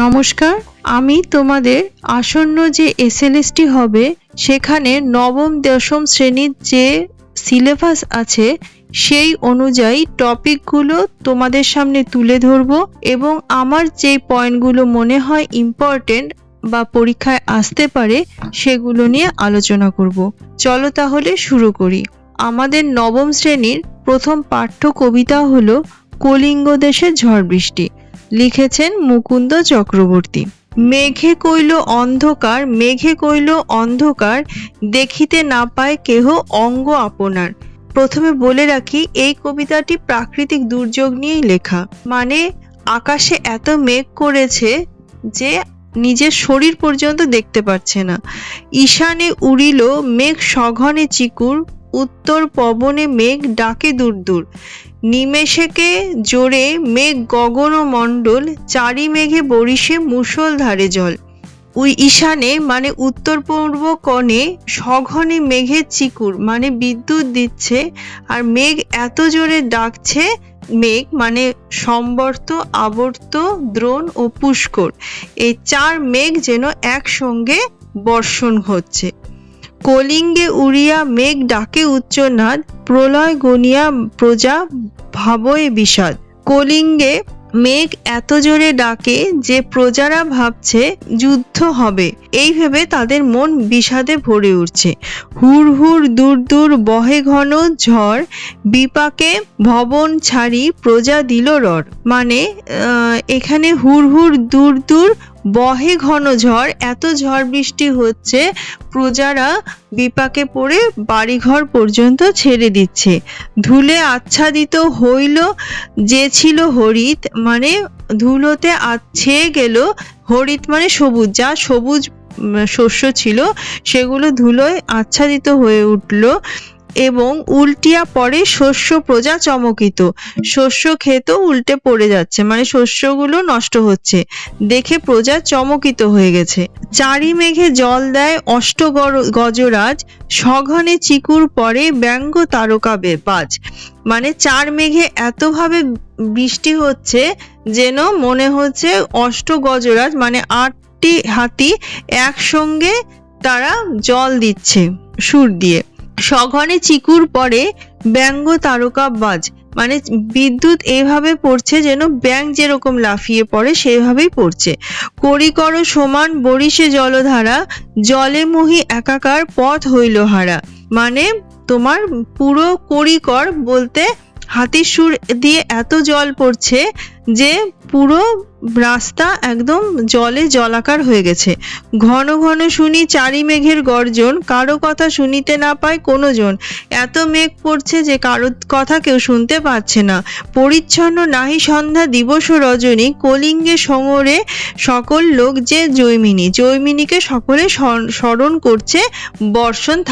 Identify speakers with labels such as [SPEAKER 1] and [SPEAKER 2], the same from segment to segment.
[SPEAKER 1] নমস্কার, আমি তোমাদের আসন্ন যে এসএলএসটি হবে, সেখানে নবম, দশম শ্রেণির যে সিলেবাস আছে, সেই অনুযায়ী টপিকগুলো তোমাদের সামনে তুলে ধরবো এবং আমার যে পয়েন্টগুলো মনে হয় ইম্পর্টেন্ট বা পরীক্ষায় আসতে পারে, সেগুলো নিয়ে আলোচনা করব। চলো তাহলে শুরু করি। আমাদের নবম শ্রেণির প্রথম পাঠ্য কবিতা হলো, কলিঙ্গ দেশের ঝড় বৃষ্টি। লিখেছেন মুকুন্দ চক্রবর্তী। মেঘে কইল অন্ধকার, মেঘে কইল অন্ধকার, দেখিতে না পায় কেহ অঙ্গ আপনার। প্রথমে বলে রাখি, এই কবিতাটি প্রাকৃতিক দুর্যোগ নিয়েই লেখা। মানে আকাশে এত মেঘ করেছে যে নিজের শরীর পর্যন্ত দেখতে পাচ্ছে না। ঈশানে উড়িল মেঘ সঘনে চিকুর, উত্তর পবনে মেঘ ডাকে দূর দূর। নিমেষেকে জোরে মেঘ গগন মণ্ডল চারি মেঘে বরিশে মুষলধারে জল। ওই ঈশানে মানে উত্তর পূর্ব কোণে সঘনে মেঘের চিকুর মানে বিদ্যুৎ দিচ্ছে, আর মেঘ এত জোরে ডাকছে, মেঘ মানে সম্বর্ত, আবর্ত, দ্রোণ ও পুষ্কর। এই চার মেঘ যেন একসঙ্গে বর্ষণ হচ্ছে। কলিঙ্গে উড়িয়া মেঘ ডাকে উচ্চনাদ, প্রলয় গনিয়া প্রজা ভাবয়ে বিষাদ কলিঙ্গে মেঘ এত জোরে ডাকে যে প্রজারা ভাবছে যুদ্ধ হবে। এই ভেবে তাদের মন বিষাদে ভরে উঠছে। হুর হুর দূর দূর বহে ঘন ঝড়, বিপাকে ভবন ছাড়ি প্রজা দিল রড। মানে এখানে হুর হুর দূর দূর বহে ঘন ঝড়, এত ঝড় বৃষ্টি হচ্ছে, প্রজারা বিপাকে পড়ে বাড়িঘর পর্যন্ত ছেড়ে দিচ্ছে। ধুলে আচ্ছাদিত হইল যে ছিল হরিত মানে ধুলোতে ছেয়ে গেল, হরিত মানে সবুজ, যা সবুজ শস্য ছিল, সেগুলো ধুলোয় আচ্ছাদিত হয়ে উঠল। এবং উল্টিয়া পড়ে শস্য প্রজা চমকিত। শস্য খেত উল্টে পড়ে যাচ্ছে মানে শস্যগুলো নষ্ট হচ্ছে। দেখে প্রজা চমকিত হয়ে গেছে। চারি মেঘে জল দেয় অষ্ট গজরাজ, সঘনে চিকুর পরে ব্যঙ্গ তারকা বে- বাজ মানে চার মেঘে এতভাবে বৃষ্টি হচ্ছে যেন মনে হচ্ছে অষ্ট গজরাজ মানে আটটি হাতি একসঙ্গে তারা জল দিচ্ছে সুর দিয়ে। সঘনে চিকুর পরে ব্যঙ্গ তারকা বাজ। মানে বিদ্যুৎ এভাবে পড়ছে যেন ব্যাং যেরকম লাফিয়ে পড়ে, সেভাবেই পড়ছে। করিকর সমান বরিশে জলধারা, জলে মুহি একাকার পথ হইল হারা। মানে তোমার পুরো করিকর বলতে হাতির সুর দিয়ে এত জল পড়ছে যে পুরো রাস্তা একদম জলে জলাকার হয়ে গেছে। ঘন ঘন শুনি চারি মেঘের গর্জন, কারও কথা শুনিতে না পায় কোনো জন এত মেঘ পড়ছে যে কারও কথা কেউ শুনতে পাচ্ছে না। পরিচ্ছন্ন নাহি সন্ধ্যা দিবস ও রজনী, কলিঙ্গে সমরে সকল লোক যে জৈমিনী, জৈমিনীকে সকলে স্মরণ- করছে বর্ষণ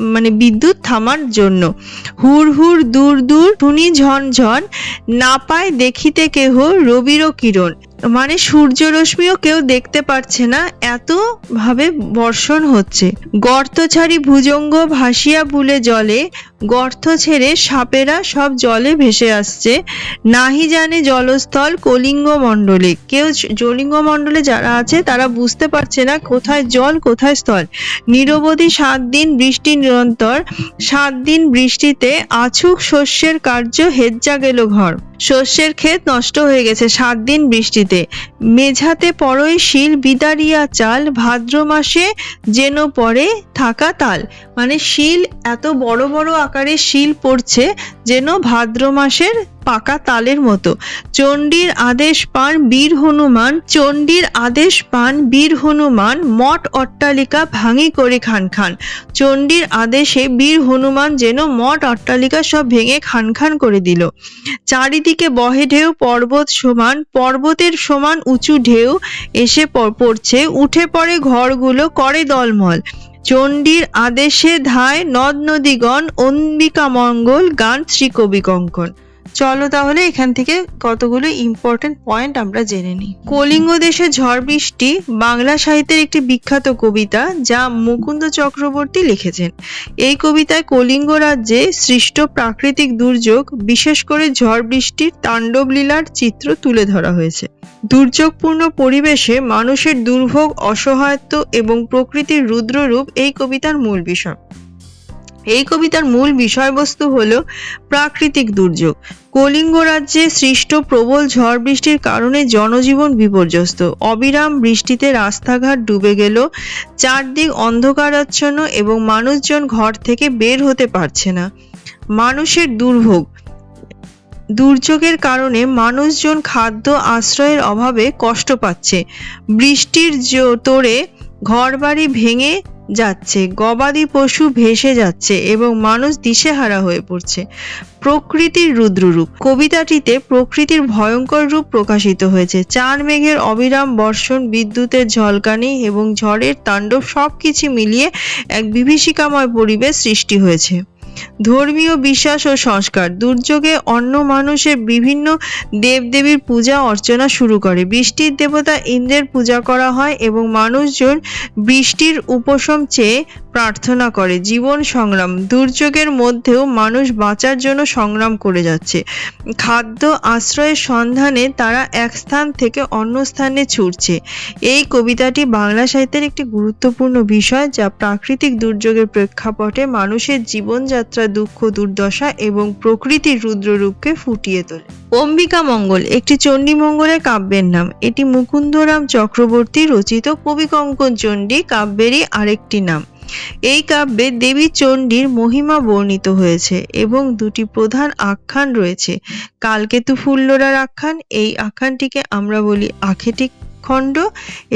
[SPEAKER 1] মানে বিদ্যুৎ থামার জন্য। হুর হুর দূর দূর শুনি ঝন ঝন না পায় দেখিতে কেহ রবিরও কিরণ। মানে সূর্য রশ্মিও কেউ দেখতে পারছে না এত ভাবে বর্ষণ হচ্ছে। গর্ত ছাড়ি ভুজঙ্গ ভাসিয়া ভুলে জলে, গর্ত ছেড়ে সাপেরা সব জলে ভেসে আসছে। নাহি জানে জলস্থল কলিঙ্গ মণ্ডলে। কেউ জলিঙ্গ মণ্ডলে যারা আছে, তারা বুঝতে পারছে না কোথায় জল, কোথায় স্থল। নিরবধি সাত দিন বৃষ্টি নিরন্তর, সাত দিন বৃষ্টিতে আছুক শস্যের কার্য হেজ্জা গেল ঘর। শস্যের ক্ষেত নষ্ট হয়ে গেছে, সাত দিন বৃষ্টিতে মেঝাতে পরই শিল বিদারিয়া চাল ভাদ্র মাসে যেন পরে থাকা তাল। মানে শিল এত বড় বড় আকারে শিল পড়ছে যেন ভাদ্র মাসের পাকা তালের মতো। চণ্ডীর আদেশ পান বীর হনুমান, চণ্ডীর আদেশ পান বীর হনুমান, মঠ অট্টালিকা ভাঙি করে খান খান। চণ্ডীর আদেশে বীর হনুমান যেন মঠ অট্টালিকা সব ভেঙে খান খান করে দিল। চারিদিকে বহে ঢেউ, পর্বত সমান, পর্বতের সমান উঁচু ঢেউ এসে পড়ছে, উঠে পড়ে ঘরগুলো করে দলমল। চণ্ডীর আদেশে ধায় নদ নদীগণ অম্বিকা মঙ্গল গান শ্রীকবি কঙ্কন চলো তাহলে এখান থেকে কতগুলো ইম্পর্টেন্ট পয়েন্ট আমরা জেনে নিই। কলিঙ্গ দেশে ঝড় বৃষ্টি বাংলা সাহিত্যের একটি বিখ্যাত কবিতা যা মুকুন্দ চক্রবর্তী লিখেছেন। এই কবিতায় কলিঙ্গ রাজ্যে সৃষ্ট প্রাকৃতিক দুর্যোগ, বিশেষ করে ঝড় বৃষ্টির তাণ্ডব লীলার চিত্র তুলে ধরা হয়েছে। দুর্যোগপূর্ণ পরিবেশে মানুষের দুর্ভোগ, অসহায়ত্ব এবং প্রকৃতির রুদ্ররূপ এই কবিতার মূল বিষয়। এই কবিতার মূল বিষয়বস্তু হল প্রাকৃতিক দুর্যোগ। কলিঙ্গ রাজ্যে সৃষ্ট প্রবল ঝড় বৃষ্টির কারণে জনজীবন বিপর্যস্ত। অবিরাম বৃষ্টিতে রাস্তাঘাট ডুবে গেল, চারদিক অন্ধকারাচ্ছন্ন এবং মানুষজন ঘর থেকে বের হতে পারছে না। মানুষের দুর্ভোগ। দুর্যোগের কারণে মানুষজন খাদ্য আশ্রয়ের অভাবে কষ্ট পাচ্ছে। বৃষ্টির জো- তোড়ে ঘরবাড়ি ভেঙে যাচ্ছে, গবাদি পশু ভেসে যাচ্ছে এবং মানুষ দিশেহারা হয়ে পড়ছে। প্রকৃতির রুদ্ররূপ। কবিতাটিতে প্রকৃতির ভয়ঙ্কর রূপ প্রকাশিত হয়েছে। চার মেঘের অবিরাম বর্ষণ, বিদ্যুতের ঝলকানি এবং ঝড়ের তাণ্ডব সব কিছু মিলিয়ে এক বিভীষিকাময় পরিবেশ সৃষ্টি হয়েছে। ধর্মীয় বিশ্বাস ও সংস্কার। দুর্যোগে অন্য মানুষের বিভিন্ন দেবদেবীর পূজা, অর্চনা শুরু করে। বৃষ্টির দেবতা ইন্দ্রের পূজা করা হয় এবং মানুষজন বৃষ্টির উপশম চেয়ে প্রার্থনা করে। জীবন সংগ্রাম। দুর্যোগের মধ্যেও মানুষ বাঁচার জন্য সংগ্রাম করে যাচ্ছে। খাদ্য আশ্রয়ের সন্ধানে তারা এক স্থান থেকে অন্য স্থানে ছুটছে। এই কবিতাটি বাংলা সাহিত্যের একটি গুরুত্বপূর্ণ বিষয় যা প্রাকৃতিক দুর্যোগের প্রেক্ষাপটে মানুষের জীবনযাত্রা দুঃখ, দুর্দশা এবং প্রকৃতির রুদ্ররূপকে ফুটিয়ে তোলে। অম্বিকা মঙ্গল একটি চণ্ডী মঙ্গলের কাব্যের নাম। এটি মুকুন্দরাম চক্রবর্তী রচিত কবি কঙ্কন চণ্ডী কাব্যেরই আরেকটি নাম। এই কাব্যে দেবী চণ্ডীর মহিমা বর্ণিত হয়েছে এবং দুটি প্রধান আখ্যান রয়েছে। কালকেতু ফুল্লরার আখ্যান। এই আখ্যানটিকে আমরা বলি আখেটিক খণ্ড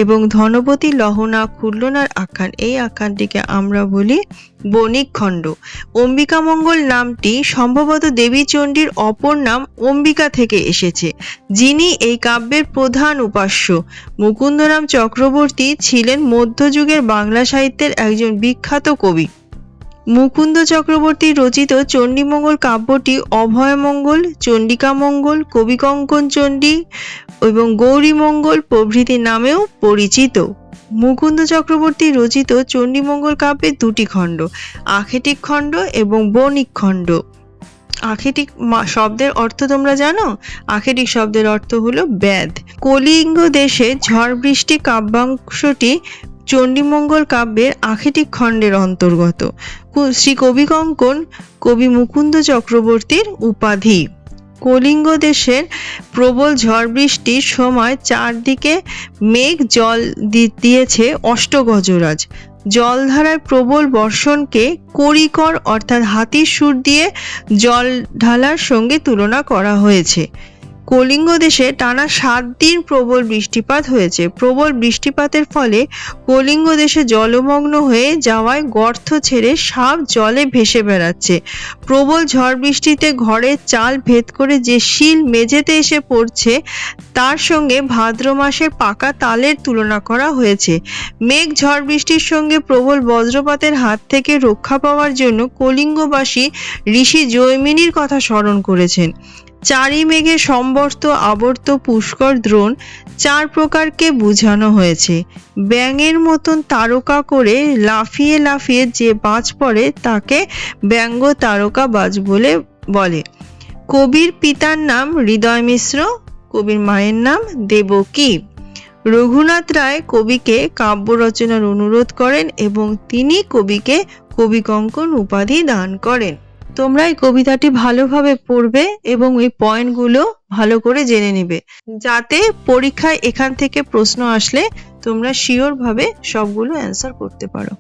[SPEAKER 1] এবং ধনপতি লহনা খুল্লনার আখ্যান এই আখ্যানটিকে আমরা বলি বণিক খণ্ড অম্বিকামঙ্গল নামটি সম্ভবত দেবী চণ্ডীর অপর নাম অম্বিকা থেকে এসেছে, যিনি এই কাব্যের প্রধান উপাস্য। মুকুন্দরাম চক্রবর্তী ছিলেন মধ্যযুগের বাংলা সাহিত্যের একজন বিখ্যাত কবি। মুকুন্দ চক্রবর্তী রচিত চণ্ডীমঙ্গল কাব্যটি অভয়মঙ্গল চণ্ডিকামঙ্গল কবিকঙ্কন চণ্ডী এবং গৌরীমঙ্গল প্রভৃতি নামেও পরিচিত। মুকুন্দ চক্রবর্তী রচিত চণ্ডীমঙ্গল কাব্যের দুটি খণ্ড আখেটিক খণ্ড এবং বণিক খণ্ড। আখেটিক শব্দের অর্থ তোমরা জানো? আখেটিক শব্দের অর্থ হলো ব্যাধ। কলিঙ্গ দেশে ঝড় বৃষ্টি কাব্যাংশটি চণ্ডীমঙ্গল কাব্যের আখেটিক খণ্ডের অন্তর্গত। শ্রী কবি কঙ্কন, কবি মুকুন্দ চক্রবর্তীর উপাধি। কলিঙ্গ দেশের প্রবল ঝড় বৃষ্টির সময় চারদিকে মেঘ জল দিয়েছে অষ্টগজরাজ। জলধারায় প্রবল বর্ষণকে করিকর অর্থাৎ হাতির সুর দিয়ে জল ঢালার সঙ্গে তুলনা করা হয়েছে। কলিঙ্গ দেশে টানা সাত দিন প্রবল বৃষ্টিপাত হয়েছে। প্রবল বৃষ্টিপাতের ফলে কলিঙ্গ দেশে জলমগ্ন হয়ে যাওয়ায় গর্ত ছেড়ে সাপ জলে ভেসে বেড়াচ্ছে। প্রবল ঝড় বৃষ্টিতে ঘরের চাল ভেদ করে যে শিল মেঝেতে এসে পড়ছে, তার সঙ্গে ভাদ্র মাসের পাকা তালের তুলনা করা হয়েছে। মেঘ ঝড় বৃষ্টির সঙ্গে প্রবল বজ্রপাতের হাত থেকে রক্ষা পাওয়ার জন্য কলিঙ্গবাসী ঋষি জৈমিনীর কথা স্মরণ করেছেন। চারি মেঘে সম্বর্ত আবর্ত পুষ্কর দ্রোণ চার প্রকারকে বুঝানো হয়েছে। ব্যাঙের মতন তারকা করে লাফিয়ে লাফিয়ে যে বাজ পড়ে তাকে ব্যঙ্গ তারকা বাজ বলে বলে। কবির পিতার নাম হৃদয় মিশ্র, কবির মায়ের নাম দেবকী। রঘুনাথ রায় কবিকে কাব্য রচনার অনুরোধ করেন এবং তিনি কবিকে কবি কঙ্কন উপাধি দান করেন। তোমরা এই কবিতাটি ভালোভাবে পড়বে এবং এই পয়েন্টগুলো ভালো করে জেনে নেবে। যাতে পরীক্ষায় এখান থেকে প্রশ্ন আসলে তোমরা শিওর ভাবে সবগুলো অ্যান্সার করতে পারো।